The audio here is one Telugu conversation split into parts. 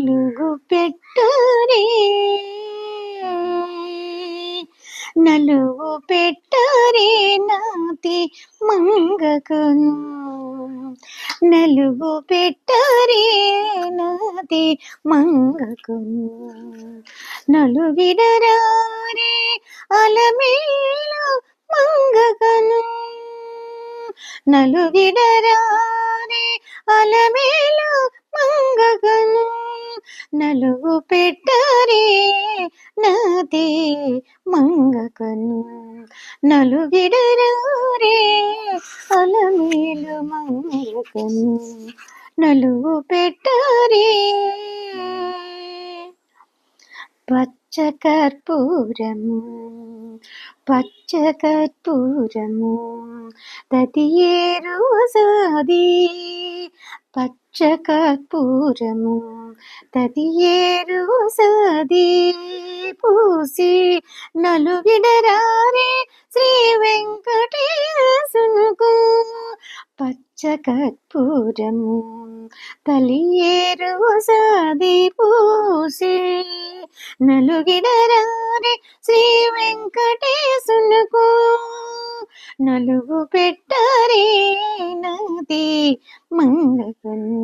వెలుగు పెట్టరే. నలుగు పెట్టరే నాతి మంగకను. నలుగు పెట్టరే నాతి మంగకను. నలుగిడరారే అలమేలు మంగకను. నలుగిడరారే అలమేలు మంగకను. నలుగు పెట్టరే నాదే మంగకను నలుగిడరే అలమేలు మంగకను నలుగు పెట్టరే పచ్చ కర్పూరము పచ్చ కర్పూరము. తదియేరు సాది పచ్చ కర్పూరము తదియేరు సాది పూసి నలుగిడరారే శ్రీ వెంకటేశునుకు పచ్చ కర్పూరము తలియేరు సాది పూసి నలుగిడరారే శ్రీ వెంకటే నలుగు పెట్టరే నది మంగకను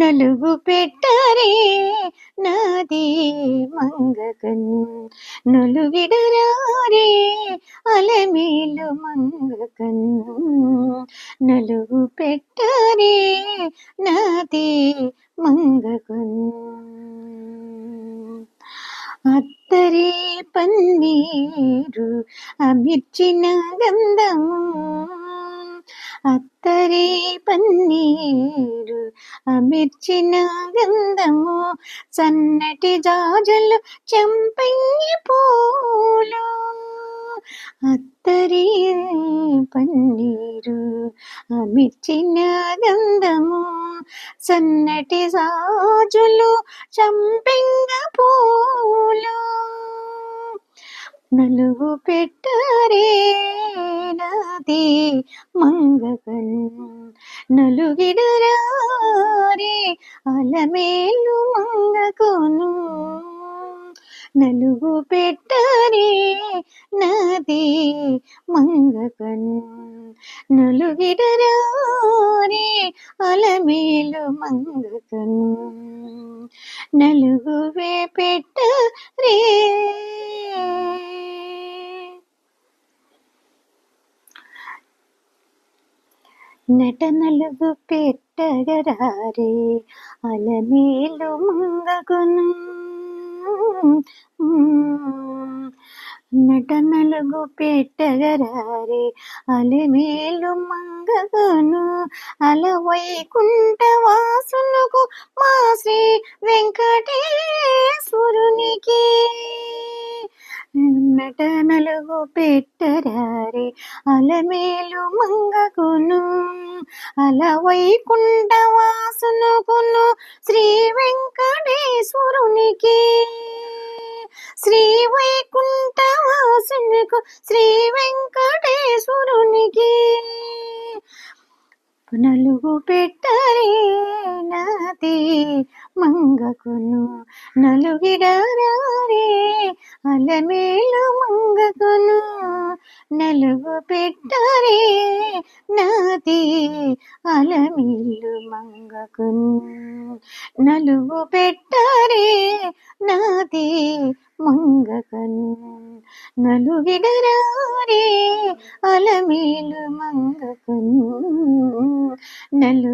నలుగు పెట్టరే నది మంగకను నలుగిడరారే అలమేలు మంగకను నలుగు పెట్టరే నది మంగకను అత్తరే పన్నీరు అమిర్చిన గంధము. అత్తరే పన్నీరు అమిర్చిన గంధము. సన్నటి జాజలు చెంపంగి పూలు. అత్తరే పన్నీరు అమిర్చిన గంధము. సన్నటి సాజులు చంపింగ నలుగు పెట్టరే మంగకల్ నలుగిడరారే అలమేలు మంగకును. నలుగు పెట్టరే నది మంగకన్ నలుగిడరారే అలమేలు మంగకను. నలుగువే పెట్టరే నట నలుగు పెట్టగరారే అలమేలు మంగకును నట నలుగు పెట్టగరారే అలమేలు మంగకును అల వైకుంఠ వాసులకు మా శ్రీ వెంకటేశ్వరునికి పెట్టరారే. అలమేలు మంగకును అల వైకుంఠ వాసునకును శ్రీ వెంకటేశ్వరునికి శ్రీ వైకుంఠవాసనకు శ్రీ వెంకటేశ్వరునికి పునలుగు పెట్టరే నాది మంగకును నలుగిడరారే అలమేలు మంగకును నలుగు పెట్టారే. నాది అలమేలు మంగకును నలుగు పెట్టారే. నాది మంగకను నలుగిడరారే అలమేలు మంగకను నలుగు